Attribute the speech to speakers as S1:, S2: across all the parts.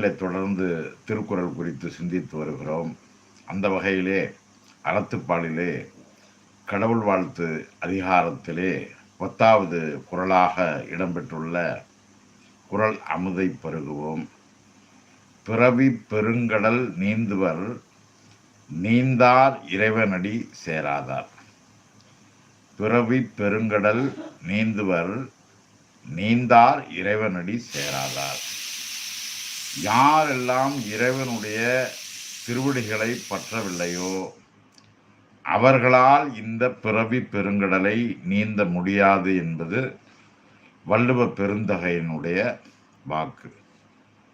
S1: சேனலை தொடர்ந்து திருக்குறள் குறித்து சிந்தித்து வருகிறோம். அந்த வகையிலே அறத்துப்பாலிலே கடவுள் வாழ்த்து அதிகாரத்திலே பத்தாவது குரலாக இடம்பெற்றுள்ள குரல் அமுதை பருகுவோம். பிறவி பெருங்கடல் நீந்துவர் நீந்தார் இறைவனடி சேராதார். பிறவி பெருங்கடல் நீந்துவர் நீந்தார் இறைவனடி சேராதார். யாரெல்லாம் இறைவனுடைய திருவடிகளை பற்றவில்லையோ அவர்களால் இந்த பிறவி பெருங்கடலை நீந்த முடியாது என்பது வள்ளுவ பெருந்தகையினுடைய வாக்கு.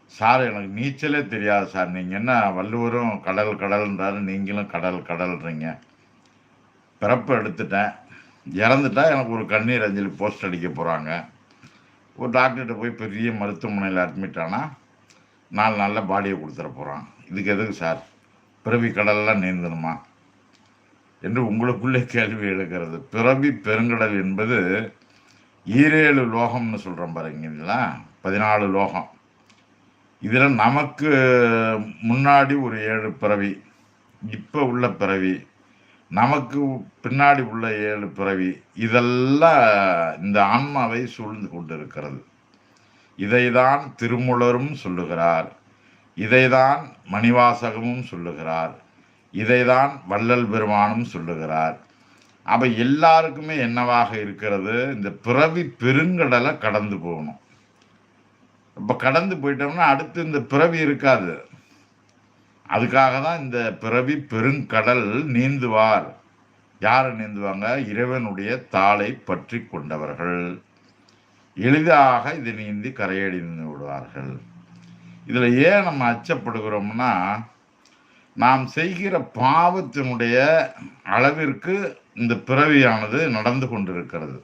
S1: சார் எனக்கு நீச்சலே தெரியாது சார். நீங்கள் என்ன வள்ளுவரும் கடல் கடல்ன்றாரு நீங்களும் கடல் கடல்றீங்க. பிறப்பு எடுத்துட்டேன். இறந்துட்டா எனக்கு ஒரு கண்ணீர் அஞ்சலி போஸ்ட் அடிக்க போகிறாங்க ஒரு டாக்டர்கிட்ட போய் பெரிய மருத்துவமனையில் அட்மிட் ஆனால் நாலு நாளில் பாடியை கொடுத்துட போகிறான் இதுக்கு எதுக்கு சார்? பிறவி கடல்லாம் நீந்தணுமா? என்று உங்களுக்குள்ளே கேள்வி எழுகிறது. பிறவி பெருங்கடல் என்பது ஈரேழு லோகம்னு சொல்கிறோம் பாருங்களா பதினாலு லோகம். இதில் நமக்கு முன்னாடி ஒரு ஏழு பிறவி இப்போ உள்ள பிறவி நமக்கு பின்னாடி உள்ள ஏழு பிறவி இதெல்லாம் இந்த ஆன்மாவை சூழ்ந்து கொண்டு இருக்கிறது இதைதான் திருமுலரும் சொல்லுகிறார். இதைதான் மணிவாசகமும் சொல்லுகிறார். இதைதான் வள்ளல் பெருமானும் சொல்லுகிறார். அப்போ எல்லாருக்குமே என்னவாக இருக்கிறது? இந்த பிறவி பெருங்கடலை கடந்து போகணும். இப்போ கடந்து போயிட்டோம்னா அடுத்து இந்த பிறவி இருக்காது. அதுக்காக தான் இந்த பிறவி பெருங்கடல் நீந்துவார். யார் நீந்துவாங்க? இறைவனுடைய தாளை பற்றி கொண்டவர்கள். எளிதாக இதை நீந்தி கரையடிந்து விடுவார்கள். இதில் ஏன் நம்ம அச்சப்படுகிறோம்னா நாம் செய்கிற பாவத்தினுடைய அளவிற்கு இந்த பிறவியானது நடந்து கொண்டிருக்கிறது.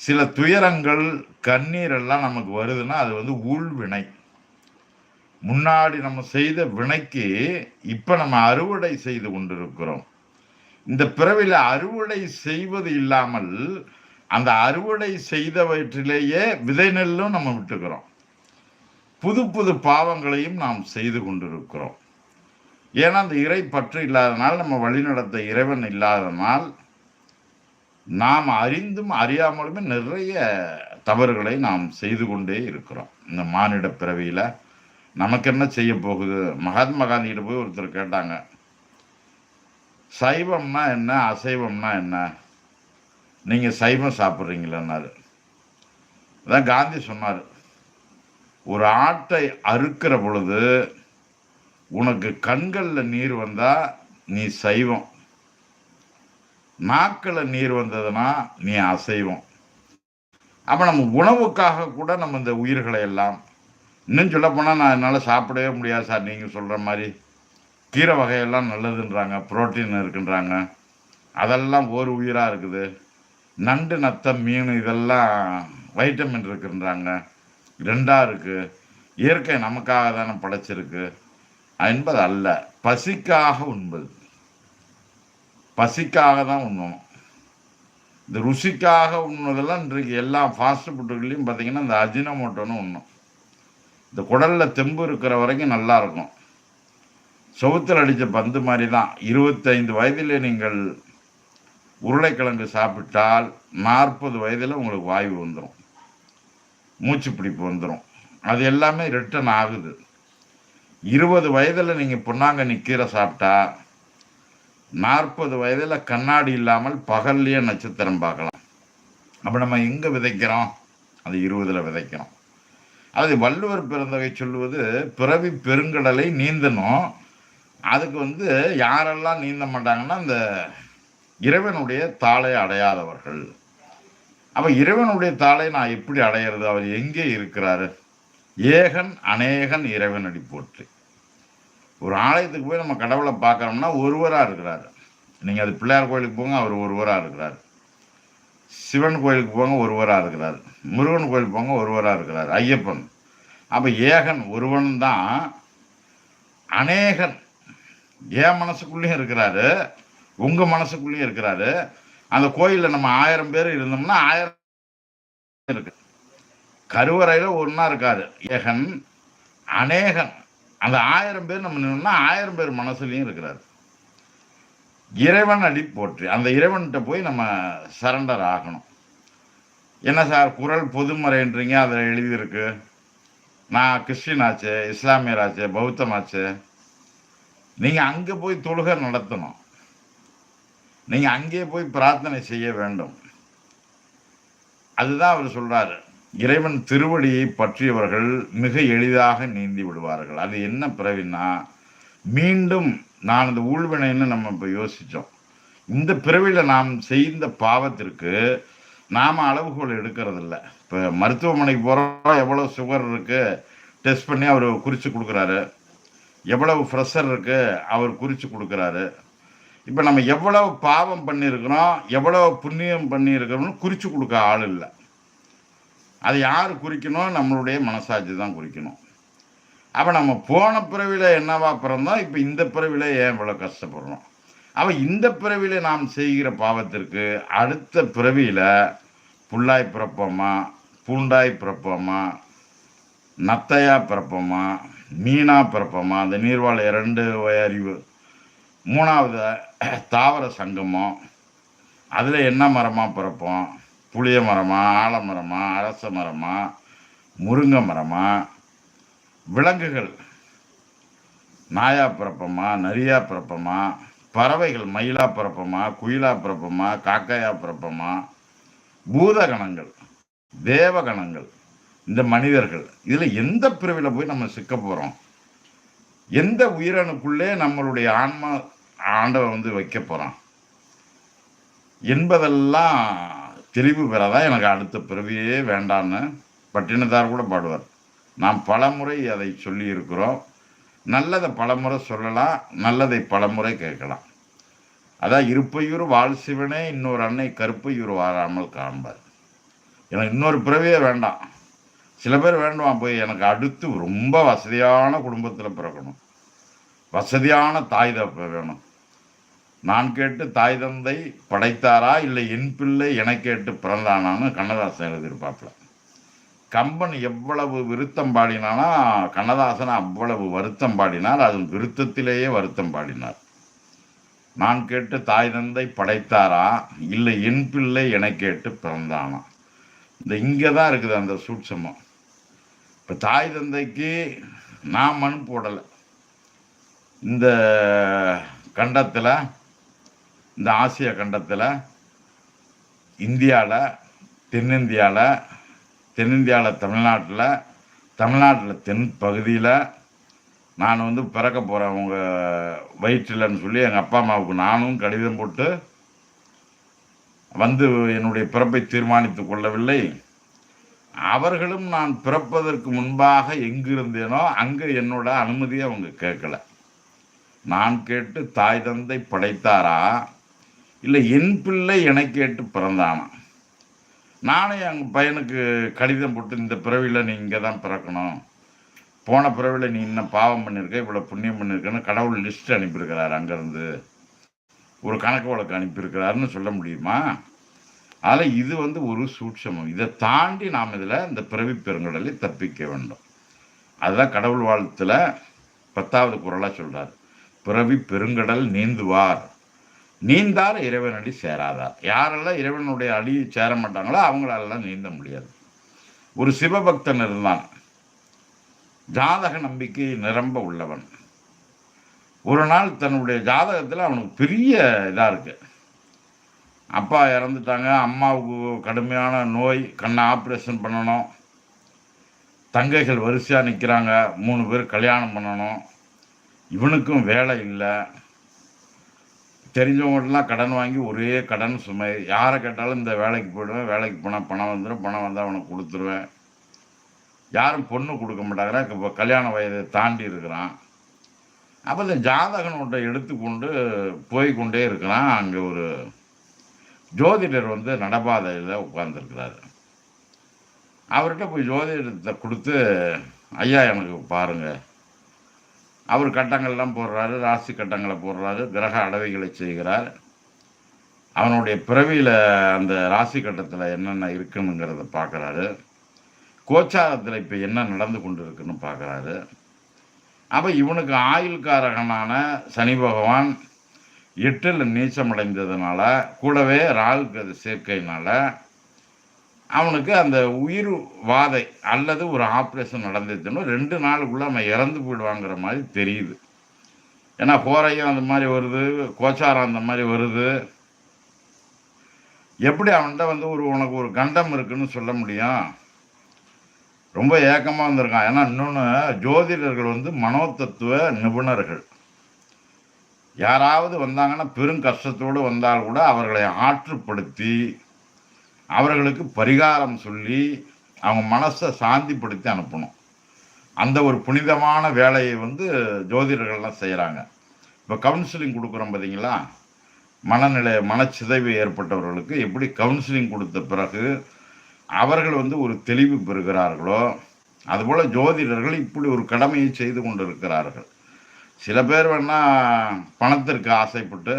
S1: சில துயரங்கள் கண்ணீர் எல்லாம் நமக்கு வருதுன்னா அது வந்து உள்வினை முன்னாடி நம்ம செய்த வினைக்கு இப்போ நம்ம அறுவடை செய்து கொண்டிருக்கிறோம். இந்த பிறவியில் அறுவடை செய்வது இல்லாமல் அந்த அறுவடை செய்தவற்றிலேயே விதை நெல்லும் நம்ம விட்டுக்கிறோம். புது புது பாவங்களையும் நாம் செய்து கொண்டிருக்கிறோம். ஏன்னா அந்த இறை பற்று இல்லாதனால் நம்ம வழிநடத்த இறைவன் இல்லாதனால் நாம் அறிந்தும் அறியாமலுமே நிறைய தவறுகளை நாம் செய்து கொண்டே இருக்கிறோம். இந்த மானிட பிறவியில் நமக்கு என்ன செய்ய போகுது? மகாத்மா காந்திகிட்ட போய் ஒருத்தர் கேட்டாங்க சைவம்னா என்ன? அசைவம்னா என்ன? நீங்கள் சைவம் சாப்பிட்றீங்களன்னாரு. அதான் காந்தி சொன்னார். ஒரு ஆட்டை அறுக்கிற பொழுது உனக்கு கண்களில் நீர் வந்தால் நீ சைவம். நாக்கில் நீர் வந்ததுன்னா நீ அசைவம். அப்போ நம்ம உணவுக்காக கூட நம்ம இந்த உயிர்களை எல்லாம் இன்னும் சொல்ல போனால் நான் என்னால் சாப்பிடவே முடியாது சார் நீங்கள் சொல்கிற மாதிரி. கீரை வகையெல்லாம் நல்லதுன்றாங்க புரோட்டீன் இருக்குன்றாங்க. அதெல்லாம் ஒரு உயிராக இருக்குது. நண்டு நத்தம் மீன் இதெல்லாம் வைட்டமின் இருக்குன்றாங்க. ரெண்டாக இருக்குது இயற்கை நமக்காக தானே படைச்சிருக்கு. என்பது அல்ல. பசிக்காக உண்பது. பசிக்காக தான் உண்ணும். இந்த ருசிக்காக உண்ணுவதெல்லாம் இன்றைக்கு எல்லா ஃபாஸ்ட் ஃபுட்டுகள்லையும் பார்த்தீங்கன்னா இந்த அஜினமோட்டோன்னு உண்ணும். இந்த குடலில் தெம்பு இருக்கிற வரைக்கும் நல்லாயிருக்கும் இருக்கும். அடித்த பந்து மாதிரி தான். இருபத்தைந்து வயதில் நீங்கள் உருளைக்கிழங்கு சாப்பிட்டால் நாற்பது வயதில் உங்களுக்கு வாய்வு வந்துடும் மூச்சு பிடிப்பு வந்துடும் அது எல்லாமே ரிட்டன் ஆகுது. இருபது வயதில் நீங்கள் பொன்னாங்கண்ணி கீரை சாப்பிட்டா நாற்பது வயதில் கண்ணாடி இல்லாமல் பகல்லையே நட்சத்திரம் பார்க்கலாம். அப்போ நம்ம எங்கே விதைக்கிறோம்? அது இருபதில் விதைக்கிறோம். அது வள்ளுவர் பிறந்தவை சொல்லுவது பிறவி பெருங்கடலை நீந்தணும். அதுக்கு வந்து யாரெல்லாம் நீந்த மாட்டாங்கன்னா அந்த இறைவனுடைய தாளை அடையாதவர்கள். அப்ப இறைவனுடைய தாளை நான் எப்படி அடையிறது? அவர் எங்கே இருக்கிறாரு? ஏகன் அநேகன் இறைவனடி போற்று. ஒரு ஆலயத்துக்கு போய் நம்ம கடவுளை பார்க்குறோம்னா ஒருவராக இருக்கிறாரு. நீங்கள் அது பிள்ளையார் கோயிலுக்கு போங்க அவர் ஒருவராக இருக்கிறார். சிவன் கோயிலுக்கு போங்க ஒருவராக இருக்கிறார். முருகன் கோயிலுக்கு போங்க ஒருவராக இருக்கிறார். ஐயப்பன். அப்போ ஏகன் ஒருவன் தான் அநேகன். என் மனசுக்குள்ளேயும் இருக்கிறாரு? உங்கள் மனசுக்குள்ளேயும் இருக்கிறாரு. அந்த கோயிலில் நம்ம ஆயிரம் பேர் இருந்தோம்னா ஆயிரம் இருக்கு. கருவறையில் ஒன்றா இருக்காரு. ஏகன் அநேகன். அந்த ஆயிரம் பேர் நம்ம நின்னோம்னா ஆயிரம் பேர் மனசுலையும் இருக்கிறார். இறைவன் அடி போற்றி அந்த இறைவன்கிட்ட போய் நம்ம சரண்டர் ஆகணும். என்ன சார் குரல் பொதுமறைன்றீங்க அதில் எழுதியிருக்கு. நான் கிறிஸ்டின் ஆச்சு இஸ்லாமியர் ஆச்சு பௌத்தம் ஆச்சு. நீங்கள் அங்கே போய் தொழுகை நடத்தணும். நீங்கள் அங்கேயே போய் பிரார்த்தனை செய்ய வேண்டும். அதுதான் அவர் சொல்றாரு. இறைவன் திருவடியை பற்றியவர்கள் மிக எளிதாக நீந்தி விடுவார்கள். அது என்ன பிறவின்னா மீண்டும் நான் அந்த ஊழ்வினைன்னு நம்ம இப்போ யோசித்தோம் இந்த பிறவியில் நாம் செய்த பாவத்திற்கு நாம் அளவுகோல் எடுக்கிறதில்ல. இப்போ மருத்துவமனைக்கு போகிறோம் எவ்வளோ சுகர் இருக்குது டெஸ்ட் பண்ணி அவர் குறித்து கொடுக்குறாரு. எவ்வளவு ப்ரெஷர் இருக்குது அவர் குறித்து கொடுக்குறாரு. இப்போ நம்ம எவ்வளவு பாவம் பண்ணியிருக்கிறோம் எவ்வளவு புண்ணியம் பண்ணியிருக்கிறோம்னு குறித்து கொடுக்க ஆள் இல்லை. அதை யார் குறிக்கணும்? நம்மளுடைய மனசாட்சி தான் குறிக்கணும். அப்போ நம்ம போன பிறவியில் என்னவா பிறந்தோம்? இப்போ இந்த பிறவியில் ஏன் இவ்வளோ கஷ்டப்படுறோம்? அப்போ இந்த பிறவியில் நாம் செய்கிற பாவத்திற்கு அடுத்த பிறவியில் புல்லாய் பிறப்போமா? பூண்டாய் பிறப்போமா? நத்தையாக பிறப்போமா? மீனாக பிறப்போமா? அந்த நீர்வாழ் இரண்டு அறிவு மூணாவது தாவர சங்கமம். அதில் என்ன மரமாக பிறப்போம்? புளிய மரமா ஆலமரமா அரச மரமா முருங்கை மரமா? விலங்குகள். நாயா பிறப்பமா? நரியா பிறப்பமா? பறவைகள் மயிலா பிறப்பமா? குயிலா பிறப்பமா? காக்காயா பிறப்பமா? பூதகணங்கள் தேவகணங்கள் இந்த மனிதர்கள். இதில் எந்த பிரிவில் போய் நம்ம சிக்க போகிறோம் எந்த உயிரணுக்குள்ளே நம்மளுடைய ஆன்மா ஆண்டவன் வந்து வைக்க போகிறான் என்பதெல்லாம் தெளிவு பெறதான் எனக்கு அடுத்த பிறவியே வேண்டான்னு பட்டினத்தார் கூட பாடுவார். நாம் பலமுறை அதை சொல்லியிருக்கிறோம். நல்லதை பலமுறை சொல்லலாம் நல்லதை பலமுறை கேட்கலாம். அதான் இருப்பையூர் வாழ் சிவனே இன்னொரு அன்னை கருப்பையூர் வாராமல் காண்பார். எனக்கு இன்னொரு பிறவியே வேண்டாம். சில பேர் வேண்டுவான் போய் எனக்கு அடுத்து ரொம்ப வசதியான குடும்பத்தில் பிறக்கணும். வசதியான தாய் தப்ப வேணும். நான் கேட்டு தாய் தந்தை படைத்தாரா இல்லை என் பிள்ளை என கேட்டு பிறந்தானான்னு கண்ணதாசன் எழுதியிருப்பாப்புல. கம்பன் எவ்வளவு விருத்தம் பாடினானா கண்ணதாசன் அவ்வளவு வருத்தம் பாடினார் அது விருத்தத்திலேயே வருத்தம் பாடினார். நான் கேட்டு தாய் தந்தை படைத்தாரா இல்லை என் பிள்ளை என கேட்டு பிறந்தானா. இந்த இங்கே தான் இருக்குது அந்த சூட்சமம் இப்போ தாய் தந்தைக்கு நான் மண் போடலை. இந்த கண்டத்தில் இந்த ஆசிய கண்டத்தில் இந்தியாவில் தென்னிந்தியாவில் தென்னிந்தியாவில் தமிழ்நாட்டில் தமிழ்நாட்டில் தென் பகுதியில் நான் வந்து பிறக்க போகிறேன் உங்கள் வயிற்றில்னு சொல்லி எங்கள் அப்பா அம்மாவுக்கு நானும் கடிதம் போட்டு வந்து என்னுடைய பிறப்பை தீர்மானித்து கொள்ளவில்லை. அவர்களும் நான் பிறப்பதற்கு முன்பாக எங்கு இருந்தேனோ அங்கே என்னோட அனுமதியை அவங்க கேட்கல. நான் கேட்டு தாய் தந்தை படைத்தாரா? இல்லை என் பிள்ளை என கேட்டு பிறந்தானா நானே எங்கள் பையனுக்கு கடிதம் போட்டு இந்த பிறவியில் நீ இங்கே தான் பிறக்கணும். போன பிறவியில் நீ இன்னும் பாவம் பண்ணியிருக்க இவ்வளோ புண்ணியம் பண்ணியிருக்கேன்னு கடவுள் லிஸ்ட் அனுப்பியிருக்கிறார் அங்கேருந்து. ஒரு கணக்கு வழக்கு அனுப்பியிருக்கிறாருன்னு சொல்ல முடியுமா? அதில் இது வந்து ஒரு சூட்சமம். இதை தாண்டி நாம் இதில் இந்த பிறவி பெருங்கடலை தப்பிக்க வேண்டும். அதுதான் கடவுள் வாழ்த்தில் பத்தாவது குரலாக சொல்கிறார் பிறவி பெருங்கடல் நீந்துவார். நீந்தார் இறைவன் அடி சேராதார். யாரெல்லாம் இறைவனுடைய அடி சேர மாட்டாங்களோ அவங்களாலெல்லாம் நீந்த முடியாது. ஒரு சிவபக்தன் இருந்தான். ஜாதக நம்பிக்கை நிரம்ப உள்ளவன். ஒரு நாள் தன்னுடைய ஜாதகத்தில் அவனுக்கு பெரிய இதாக இருக்குது அப்பா இறந்துட்டாங்க அம்மாவுக்கு கடுமையான நோய் கண்ணை ஆப்ரேஷன் பண்ணணும். தங்கைகள் வரிசையாக நிற்கிறாங்க மூணு பேர் கல்யாணம் பண்ணணும். இவனுக்கும் வேலை இல்லை. தெரிஞ்சவங்களாம் கடன் வாங்கி ஒரே கடன் சுமை. யாரை கேட்டாலும் இந்த வேலைக்கு போயிடுவேன் வேலைக்கு போனால் பணம் வந்துடும் பணம் வந்தால் அவனுக்கு கொடுத்துருவேன். யாரும் பொண்ணு கொடுக்க மாட்டாங்கிறா இப்போ கல்யாண வயதை தாண்டி இருக்கிறான். அப்போ இந்த ஜாதகனோட எடுத்துக்கொண்டு போய் கொண்டே இருக்கிறான். அங்கே ஒரு ஜோதிடர் வந்து நடப்பாதையில் உட்கார்ந்துருக்கிறாரு. அவர்கிட்ட போய் ஜோதிடத்தை கொடுத்து ஐயா எனக்கு பாருங்கள் அவர் கட்டங்கள்லாம் போடுறாரு ராசி கட்டங்களை போடுறாரு கிரக அடவைகளை செய்கிறார். அவனுடைய பிறவியில் அந்த ராசி கட்டத்தில் என்னென்ன இருக்குனுங்கிறத பார்க்குறாரு. கோச்சாரத்தில் இப்போ என்ன நடந்து கொண்டு இருக்குன்னு பார்க்குறாரு. அப்போ இவனுக்கு ஆயுள்காரகனான சனி பகவான் எட்டில் நீச்சமடைந்ததுனால கூடவே ராகு சேர்க்கையினால் அவனுக்கு அந்த உயிர் வாதை அல்லது ஒரு ஆப்ரேஷன் நடந்துச்சுன்னா ரெண்டு நாளுக்குள்ளே அவன் இறந்து போயிடுவாங்கிற மாதிரி தெரியுது. ஏன்னா போரையும் அந்த மாதிரி வருது கோச்சாரம் அந்த மாதிரி வருது. எப்படி அவன்கிட்ட வந்து ஒரு உனக்கு ஒரு கண்டம் இருக்குன்னு சொல்ல முடியும்? ரொம்ப ஏக்கமாக வந்திருக்கான். ஏன்னா இன்னொன்று ஜோதிடர்கள் வந்து மனோதத்துவ நிபுணர்கள். யாராவது வந்தாங்கன்னா பெரும் கஷ்டத்தோடு வந்தால் கூட அவர்களை ஆற்றுப்படுத்தி அவர்களுக்கு பரிகாரம் சொல்லி அவங்க மனசை சாந்திப்படுத்தி அனுப்பணும். அந்த ஒரு புனிதமான வேலையை வந்து ஜோதிடர்கள்லாம் செய்கிறாங்க இப்போ கவுன்சிலிங் கொடுக்குறோம் பார்த்தீங்களா மனநிலை மனச்சிதைவு ஏற்பட்டவர்களுக்கு எப்படி கவுன்சிலிங் கொடுத்த பிறகு அவர்கள் வந்து ஒரு தெளிவு பெறுகிறார்களோ அதுபோல் ஜோதிடர்கள் இப்படி ஒரு கடமையை செய்து கொண்டு இருக்கிறார்கள் சில பேர் வேணால் பணத்திற்கு ஆசைப்பட்டு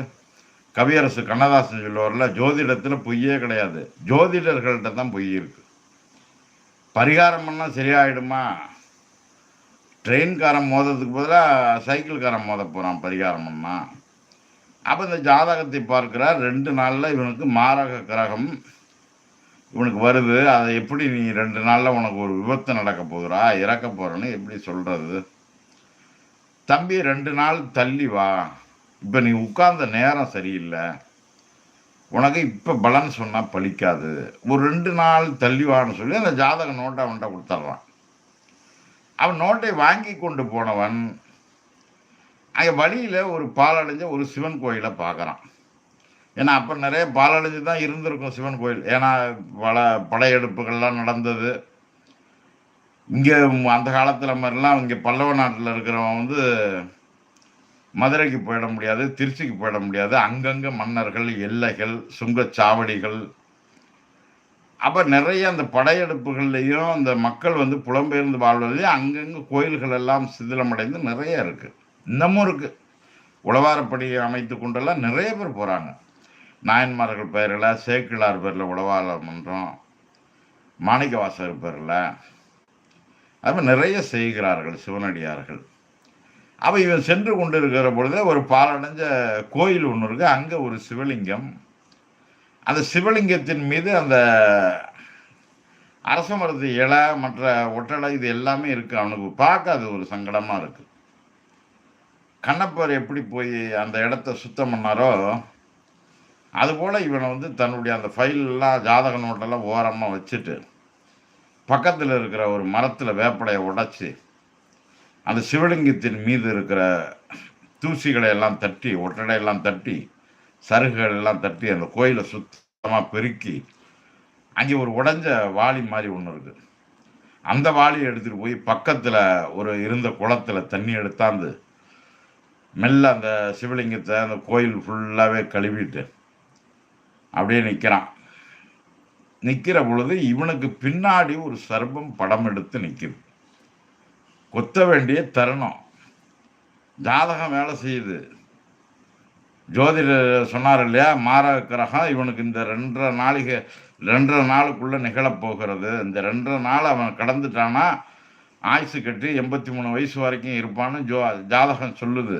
S1: கவியரசு கண்ணதாசன் சொல்லுவார்ல ஜோதிடத்தில் பொய்யே கிடையாது. ஜோதிடர்கள்ட்ட தான் பொய் இருக்கு. பரிகாரம் பண்ணால் சரியாயிடுமா? ட்ரெயின்காரன் மோதத்துக்கு பதிலாக சைக்கிள்காரன் மோத போகிறான் பரிகாரம் பண்ணால் அப்போ இந்த ஜாதகத்தை பார்க்கிறார் ரெண்டு நாளில் இவனுக்கு மாரக கிரகம் இவனுக்கு வருது. அதை எப்படி நீ ரெண்டு நாளில் உனக்கு ஒரு விபத்து நடக்க போகுறா இறக்க போகிறேன்னு எப்படி சொல்கிறது தம்பி ரெண்டு நாள் தள்ளி வா. இப்போ நீ உட்கார்ந்த நேரம் சரியில்லை. உனக்கு இப்போ பலன் சொன்னால் பலிக்காது. ஒரு ரெண்டு நாள் தள்ளி வான்னு சொல்லி அந்த ஜாதக நோட்டை அவன்கிட்ட கொடுத்துட்றான். அவன் நோட்டை வாங்கி கொண்டு போனவன் அங்கே வழியில் ஒரு பாலடைஞ்ச ஒரு சிவன் கோயிலை பார்க்குறான். ஏன்னா அப்போ நிறைய பாலடைஞ்சு தான் இருந்திருக்கும் சிவன் கோயில். ஏன்னா பல படையெடுப்புகள்லாம் நடந்தது. இங்கே அந்த காலத்தில் மாதிரிலாம் இங்கே பல்லவ நாட்டில் இருக்கிறவன் வந்து மதுரைக்கு போயிட முடியாது திருச்சிக்கு போயிட முடியாது. அங்கங்கே மன்னர்கள் எல்லைகள் சுங்கச்சாவடிகள் அப்போ நிறைய அந்த படையெடுப்புகள்லையும் அந்த மக்கள் வந்து புலம்பெயர்ந்து வாழ்வதையும் அங்கங்கே கோயில்கள் எல்லாம் சிதிலமடைந்து நிறைய இருக்குது இன்னமும் இருக்குது உழவாரப்படியை அமைத்து கொண்டெல்லாம் நிறைய பேர் போகிறாங்க நாயன்மார்கள் பெயரில் சேக்கிழார் பேரில் உழவார மன்றம் மாணிக்கவாசகர் பேரில். அது மாதிரி நிறைய செய்கிறார்கள் சிவனடியார்கள். அப்போ இவன் சென்று கொண்டு இருக்கிற பொழுது ஒரு பாலடைஞ்ச கோயில் ஒன்று இருக்குது அங்கே ஒரு சிவலிங்கம். அந்த சிவலிங்கத்தின் மீது அந்த அரச மரத்து இலை மற்ற ஒட்டலை இது எல்லாமே இருக்குது அவனுக்கு. பார்க்க அது ஒரு சங்கடமாக இருக்குது கண்ணப்பர் எப்படி போய் அந்த இடத்த சுத்தம் பண்ணாரோ அதுபோல் இவனை வந்து தன்னுடைய அந்த ஃபைலெல்லாம் ஜாதக நோட்டெல்லாம் ஓரமாக வச்சுட்டு பக்கத்தில் இருக்கிற ஒரு மரத்தில் வேப்படையை உடைச்சி அந்த சிவலிங்கத்தின் மீது இருக்கிற தூசிகளை எல்லாம் தட்டி ஒட்டடையெல்லாம் தட்டி சருகுகள் எல்லாம் தட்டி அந்த கோயிலை சுத்தமாக பெருக்கி அங்கே ஒரு உடஞ்ச வாளி மாதிரி ஒன்று இருக்குது அந்த வாளியை எடுத்துகிட்டு போய் பக்கத்தில் ஒரு இருந்த குளத்தில் தண்ணி எடுத்தாந்து மெல்ல அந்த சிவலிங்கத்தை அந்த கோயில் ஃபுல்லாகவே கழுவிட்டு அப்படியே நிற்கிறான் நிற்கிற பொழுது இவனுக்கு பின்னாடி ஒரு சர்பம் படம் எடுத்து நிற்கிது ஒத்த வேண்டிய தருணம். ஜாதகம் வேலை செய்யுது. ஜோதிடர் சொன்னார் இல்லையா மார கிரகம் இவனுக்கு இந்த ரெண்டரை நாளைக்கு ரெண்டரை நாளுக்குள்ளே நிகழப்போகிறது இந்த ரெண்டரை நாள் அவன் கடந்துட்டானா ஆயுசு கட்டி எண்பத்தி மூணு வயசு வரைக்கும் இருப்பான்னு ஜோ ஜாதகம் சொல்லுது.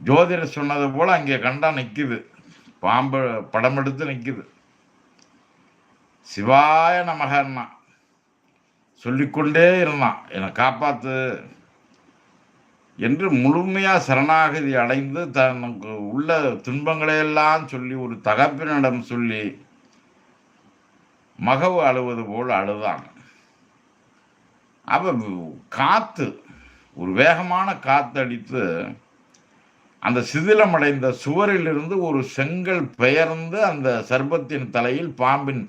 S1: ஜோதிடர் சொன்னது போல் அங்கே கண்டா நிற்கிது பாம்பு படம் எடுத்து நிற்கிது சிவாய நமகன்னா. சொல்லிக்கொண்டே இருந்தான். என்னை காப்பாற்று என்று முழுமையாக சரணாகதி அடைந்து தனக்கு உள்ள துன்பங்களையெல்லாம் சொல்லி ஒரு தகப்பினிடம் சொல்லி மகவு அழுவது போல் அழுதான். அப்போ காற்று ஒரு வேகமான காற்று அடித்து அந்த சிதிலமடைந்த சுவரிலிருந்து ஒரு செங்கல் பெயர்ந்து அந்த சர்பத்தின் தலையில் பாம்பின்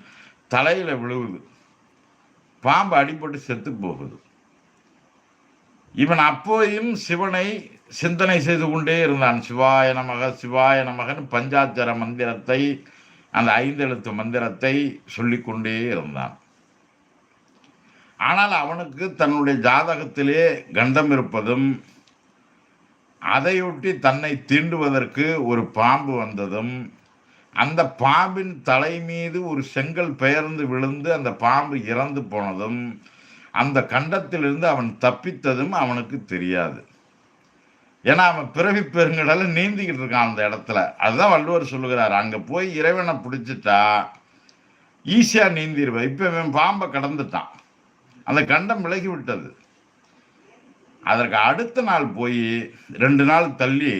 S1: தலையில் விழுவுது பாம்பு அடிபட்டு செத்து போகுது. இவன் அப்போயும் சிவனை சிந்தனை செய்து கொண்டே இருந்தான். சிவாய நமக சிவாய நமகன் பஞ்சாச்சர மந்திரத்தை அந்த ஐந்தெழுத்து மந்திரத்தை சொல்லிக்கொண்டே இருந்தான். ஆனால் அவனுக்கு தன்னுடைய ஜாதகத்திலே கண்டம் இருப்பதும் அதையொட்டி தன்னை தீண்டுவதற்கு ஒரு பாம்பு வந்ததும் அந்த பாம்பின் தலை மீது ஒரு செங்கல் பெயர்ந்து விழுந்து அந்த பாம்பு இறந்து போனதும் அந்த கண்டத்திலிருந்து அவன் தப்பித்ததும் அவனுக்கு தெரியாது. ஏன்னா அவன் பிறவி பெருங்கடல நீந்திக்கிட்டு இருக்கான் அந்த இடத்துல. அதுதான் வள்ளுவர் சொல்லுகிறார். அங்கே போய் இறைவனை பிடிச்சிட்டா ஈஸியாக நீந்திருவேன் இப்போ இவன் பாம்பை கடந்துட்டான். அந்த கண்டம் விலகி விட்டது. அதற்கு அடுத்த நாள் போய் ரெண்டு நாள் தள்ளி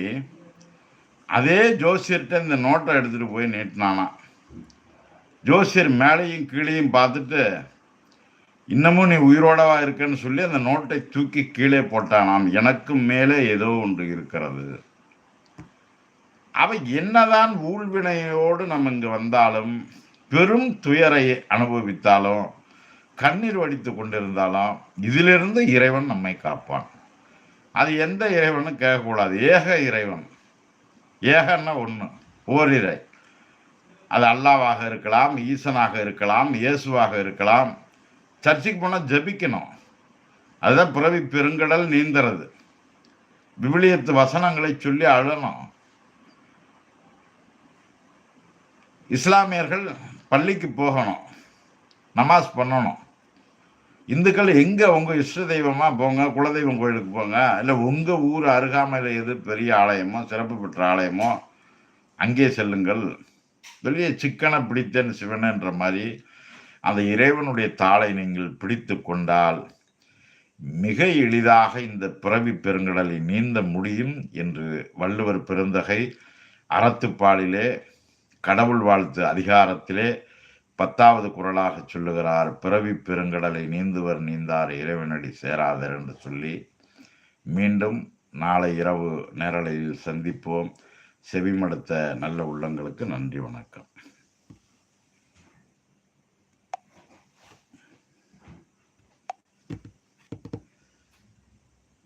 S1: அதே ஜோசியர்கிட்ட இந்த நோட்டை எடுத்துகிட்டு போய் நீட்டினானா. ஜோசியர் மேலேயும் கீழேயும் பார்த்துட்டு இன்னமும் நீ உயிரோடவா இருக்கன்னு சொல்லி அந்த நோட்டை தூக்கி கீழே போட்டானாம். எனக்கும் மேலே ஏதோ ஒன்று இருக்கிறது. அவ என்னதான் ஊழ்வினையோடு நம்ம இங்கு வந்தாலும் பெரும் துயரை அனுபவித்தாலும் கண்ணீர் வடித்து கொண்டிருந்தாலும் இதிலிருந்து இறைவன் நம்மை காப்பான். அது எந்த இறைவனும் கேட்கக்கூடாது. ஏக இறைவன். ஏகன்னா ஒன்று ஓரிரை. அது அல்லாவாக இருக்கலாம் ஈசனாக இருக்கலாம் இயேசுவாக இருக்கலாம். சர்ச்சுக்கு போனால் ஜபிக்கணும். அதுதான் பிறவி பெருங்கடல் நீந்துறது. விவிலியத்து வசனங்களை சொல்லி அழணும். இஸ்லாமியர்கள் பள்ளிக்கு போகணும். நமாஸ் பண்ணணும். இந்துக்கள் எங்கே உங்கள் இஷ்ட தெய்வமாக போங்க குலதெய்வம் கோயிலுக்கு போங்க இல்லை உங்கள் ஊர் அருகாமையில் எது பெரிய ஆலயமோ சிறப்பு பெற்ற ஆலயமோ அங்கே செல்லுங்கள். வெளியே சிக்கனை பிடித்தேன் சிவனன்ற மாதிரி அந்த இறைவனுடைய தாளை நீங்கள் பிடித்து கொண்டால் மிக எளிதாக இந்த பிறவி பெருங்கடலை நீந்த முடியும் என்று வள்ளுவர் பெருந்தகை அறத்துப்பாலிலே கடவுள் வாழ்த்து அதிகாரத்திலே பத்தாவது குரலாக சொல்லுகிறார் பிறவி பெருங்கடலை நீந்துவர் நீந்தார் இறைவனடி சேராதர் என்று சொல்லி மீண்டும் நாளை இரவு நேரலையில் சந்திப்போம். செவிமடுத்த நல்ல உள்ளங்களுக்கு நன்றி வணக்கம்.